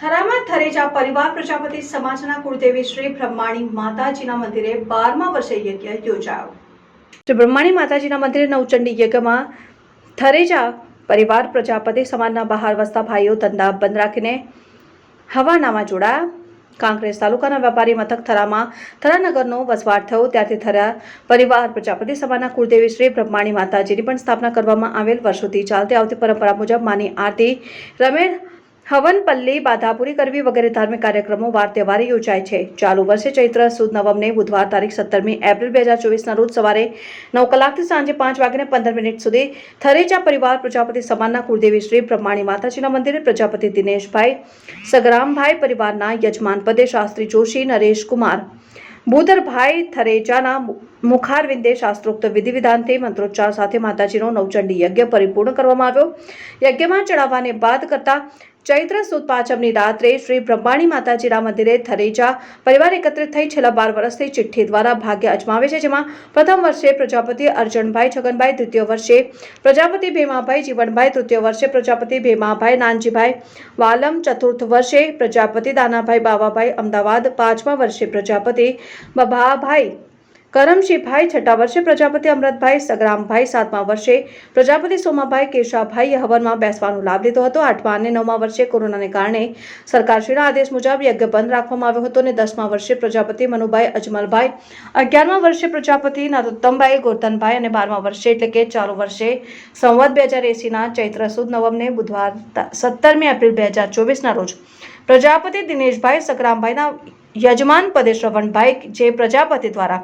થરામાં થરેજા પરિવાર પ્રજાપતિ સમાજના કુળદેવી શ્રી બ્રહ્માણી માતાજીના મંદિરે બારમા વર્ષે યજ્ઞ યોજાયો. શ્રી બ્રહ્માણી માતાજીના મંદિરે નવચંડી યજ્ઞમાં થરેજા પરિવાર પ્રજાપતિ સમાજના બહાર વસતા ભાઈઓ ધંધા બંધ રાખીને હવાનામાં જોડાયા. કાંકરેજ તાલુકાના વેપારી મથક થરામાં થરાનગરનો વસવાટ થયો. ત્યારથી થરા પરિવાર પ્રજાપતિ સમાજના કુળદેવી શ્રી બ્રહ્માણી માતાજીની પણ સ્થાપના કરવામાં આવેલ. વર્ષોથી ચાલતી આવતી પરંપરા મુજબ માની આરતી રમેણ હવન, પલ્લી, બાધાપુરી કરવી વગેરે ધાર્મિક કાર્યક્રમો વાર તહેવારે યોજાય છે. ચાલુ વર્ષે ચૈત્ર, સુદ, નવમને બુધવાર તારીખ સત્તરમી એપ્રિલ બે હજાર ચોવીસના રોજ સવારે નવ કલાકથી સાંજે પાંચ વાગીને પંદર મિનિટ સુધી થરેચા પરિવાર પ્રજાપતિ સમાનના કુળદેવી શ્રી બ્રહ્માણી માતાજીના મંદિરે પ્રજાપતિ દિનેશભાઈ સગરામભાઈ પરિવારના યજમાન પદે શાસ્ત્રી જોશી, નરેશ કુમાર, ભૂધરભાઈ થરેજાના મુખારવિંદે શાસ્ત્રોક્ત વિધિ વિધાનથી મંત્રોચ્ચાર સાથે માતાજીનો નવચંડી યજ્ઞ પરિપૂર્ણ કરવામાં આવ્યો. યજ્ઞમાં ચડાવવાને બાદ કરતા ચૈત્ર સુદ પાંચમની રાત્રે શ્રી બ્રહ્માણી માતાજીના મંદિરે થરેજા પરિવાર એકત્રિત થઈ છેલ્લા બાર વર્ષથી ચિઠ્ઠી દ્વારા ભાગ્ય અજમાવે છે, જેમાં પ્રથમ વર્ષે પ્રજાપતિ અર્જણભાઈ છગનભાઈ, દ્વિતીય વર્ષે પ્રજાપતિ ભીમાભાઈ, જીવનભાઈ, તૃતીય વર્ષે પ્રજાપતિ ભીમાભાઈ, નાનજીભાઈ વાલમ, ચતુર્થ વર્ષે પ્રજાપતિ, દાનાભાઈ, બાવાભાઈ, અમદાવાદ, પાંચમા વર્ષે પ્રજાપતિ બભાભાઈ કરમશીભાઈ છઠ્ઠા વર્ષે પ્રજાપતિ અમૃતભાઈ, સગરામભાઈ, સાતમા વર્ષે પ્રજાપતિ સોમાભાઈ કેશાભાઈ હવનમાં બેસવાનો લાભ લીધો હતો. આઠમા અને નવમા વર્ષે કોરોનાને કારણે સરકારશ્રીના આદેશ મુજબ યજ્ઞ બંધ રાખવામાં આવ્યો હતો અને દસમા વર્ષે પ્રજાપતિ મનુભાઈ અજમલભાઈ, અગિયારમા વર્ષે પ્રજાપતિ નરોત્તમભાઈ ગોરધનભાઈ અને બારમા વર્ષે એટલે કે ચાલુ વર્ષે સંવત બે હજાર એંસીના ચૈત્ર સુદ નવમને બુધવાર સત્તરમી એપ્રિલ બે હજાર ચોવીસના રોજ પ્રજાપતિ દિનેશભાઈ સકરામભાઈના યજમાન પદે શ્રવણભાઈ જે પ્રજાપતિ દ્વારા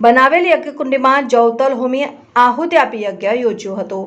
બનાવેલ યજ્ઞકુંડીમાં જવતલ હોમી આહુતિ આપી યજ્ઞ યોજ્યો હતો.